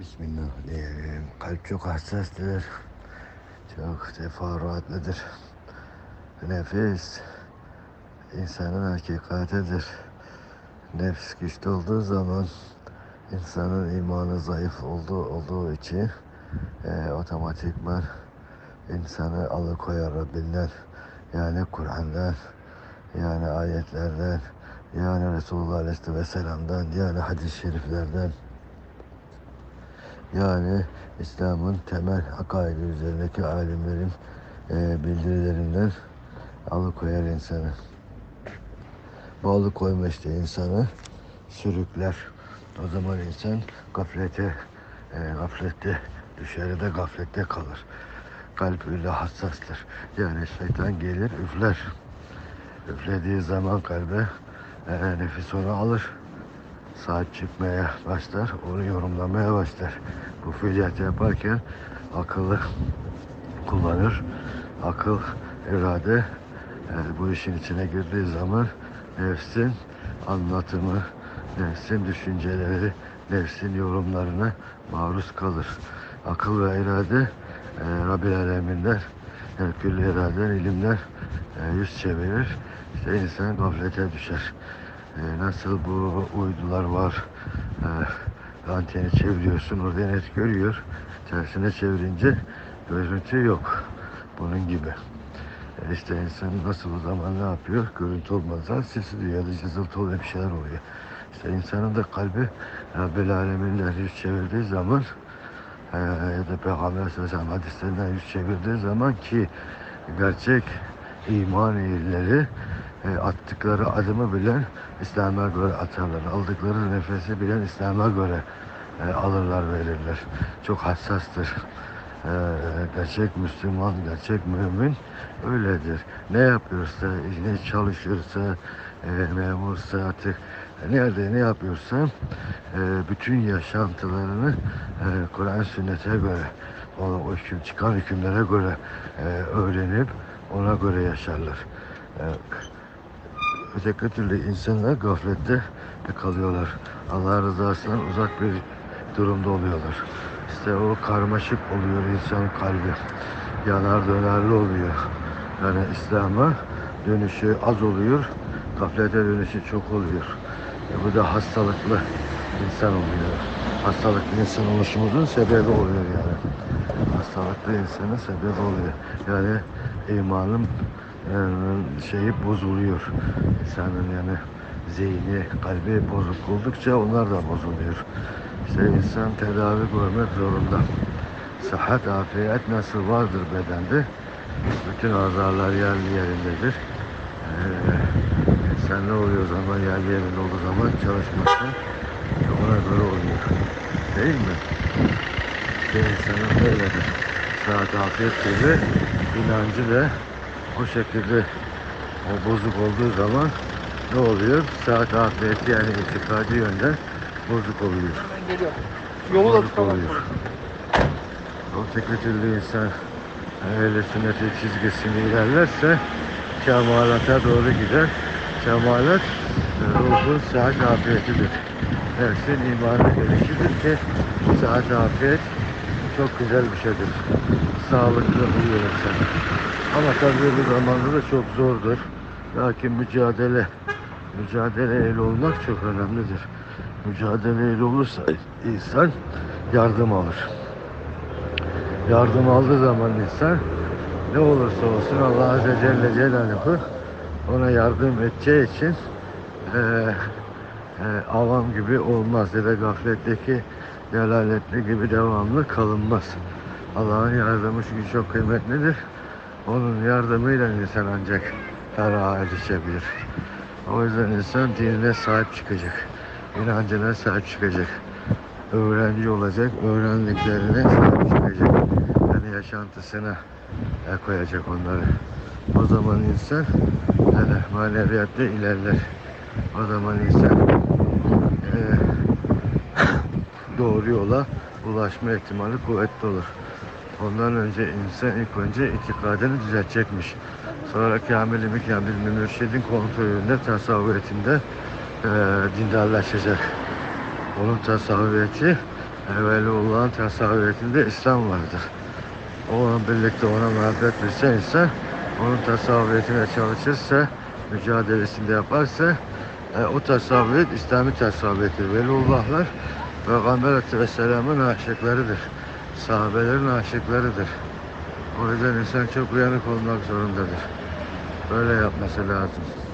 Bismillah. Kalp çok hassastır. Çok teferruatlıdır. Nefis insanın hakikatidir. Nefs güçlü olduğu zaman insanın imanı zayıf olduğu, olduğu için e, otomatikman insanı alıkoyar Rabbinden. Yani Kur'an'dan, yani ayetlerden, yani Resulullah Aleyhisselam'dan, yani hadis-i şeriflerden, yani İslam'ın temel akaidi üzerindeki alimlerin e, bildirilerinden alıkoyar insanı. Bu alıkoyma işte insanı sürükler. O zaman insan gaflete, e, gaflette düşer da gaflette kalır. Kalp öyle hassastır. Yani şeytan gelir üfler. Üflediği zaman kalbe e, nefis onu alır sahip çıkmaya başlar, onu yorumlamaya başlar. Bu fiiliyatı yaparken akıllı kullanır. Akıl, irade yani bu işin içine girdiği zaman nefsin anlatımı, nefsin düşünceleri, nefsin yorumlarına maruz kalır. Akıl ve irade e, Rabbil Aleminden, yani külli iraden ilimler e, yüz çevirir. İşte insan gaflete düşer. E, nasıl bu uydular var, e, anteni çeviriyorsun, orada net görüyor. Tersine çevirince görüntü yok. Bunun gibi. E, işte insan nasıl o zaman ne yapıyor? Görüntü olmazsa sesi duyuyor ya da cızıltı oluyor bir şeyler oluyor. İşte insanın da kalbi Rabbil Alemin'den yüz çevirdiği zaman e, ya da Peygamber sallallahu hadislerinden yüz çevirdiği zaman ki gerçek iman ehilleri e, attıkları adımı bilen İslam'a göre atarlar. Aldıkları nefesi bilen İslam'a göre e, alırlar verirler. Çok hassastır. E, gerçek Müslüman, gerçek mümin öyledir. Ne yapıyorsa, ne çalışıyorsa, e, memursa artık e, nerede ne yapıyorsa e, bütün yaşantılarını e, Kur'an sünnete göre o, o hüküm, çıkan hükümlere göre e, öğrenip ona göre yaşarlar. E, öteki türlü insanlar gaflette kalıyorlar. Allah rızasından uzak bir durumda oluyorlar. İşte o karmaşık oluyor insan kalbi. Yanar dönerli oluyor. Yani İslam'a dönüşü az oluyor. Gaflete dönüşü çok oluyor. E bu da hastalıklı insan oluyor. Hastalıklı insan oluşumuzun sebebi oluyor yani. Hastalıklı insanın sebebi oluyor. Yani imanın şeyi bozuluyor. İnsanın yani zihni, kalbi bozuk oldukça onlar da bozuluyor. İşte insan tedavi görmek zorunda. Sıhhat, afiyet nasıl vardır bedende? Bütün azarlar yerli yerindedir. Ee, insan ne oluyor zaman yerli yerinde olduğu zaman çalışması ona göre oluyor. Değil mi? İşte insanın böyledir. Sıhhat, afiyet gibi inancı da o şekilde o bozuk olduğu zaman ne oluyor? Saat afiyeti yani itikadi yönden bozuk oluyor. Ben geliyorum. Yolu da. O tek türlü insan öyle sünneti çizgisini ilerlerse kemalata doğru gider. Kemalat e, ruhun saat afiyetidir. Nefsin imanı gelişidir ki saat afiyet çok güzel bir şeydir. Sağlıklı oluyor insan. Ama tabii bu zamanda da çok zordur. Lakin mücadele, mücadele el olmak çok önemlidir. Mücadele el olursa insan yardım alır. Yardım aldığı zaman insan ne olursa olsun Allah Azze Celle Celaluhu ona yardım edeceği için eee e, avam gibi olmaz ya da gafletteki delaletli gibi devamlı kalınmaz. Allah'ın yardımı çünkü çok kıymetlidir. Onun yardımıyla insan ancak feraha erişebilir. O yüzden insan dinine sahip çıkacak. inancına sahip çıkacak. Öğrenci olacak, öğrendiklerine sahip çıkacak. Yani yaşantısına e, koyacak onları. O zaman insan yani maneviyatta ilerler. O zaman insan e, doğru yola ulaşma ihtimali kuvvetli olur. Ondan önce insan ilk önce itikadını düzeltecekmiş. Sonra kamil mi kamil mi mürşidin kontrolünde tasavvuriyetinde e, dindarlaşacak. Onun tasavvuriyeti e, Veliullah'ın tasavvuriyetinde İslam vardır. Onunla birlikte ona muhabbet bilse insan, onun tasavvuriyetine çalışırsa, mücadelesinde yaparsa, e, o tasavvuriyet İslami tasavvuriyettir. Veliullahlar Peygamber Aleyhisselam'ın aşıklarıdır. Sahabelerin aşıklarıdır. O yüzden insan çok uyanık olmak zorundadır. Böyle yapması lazım.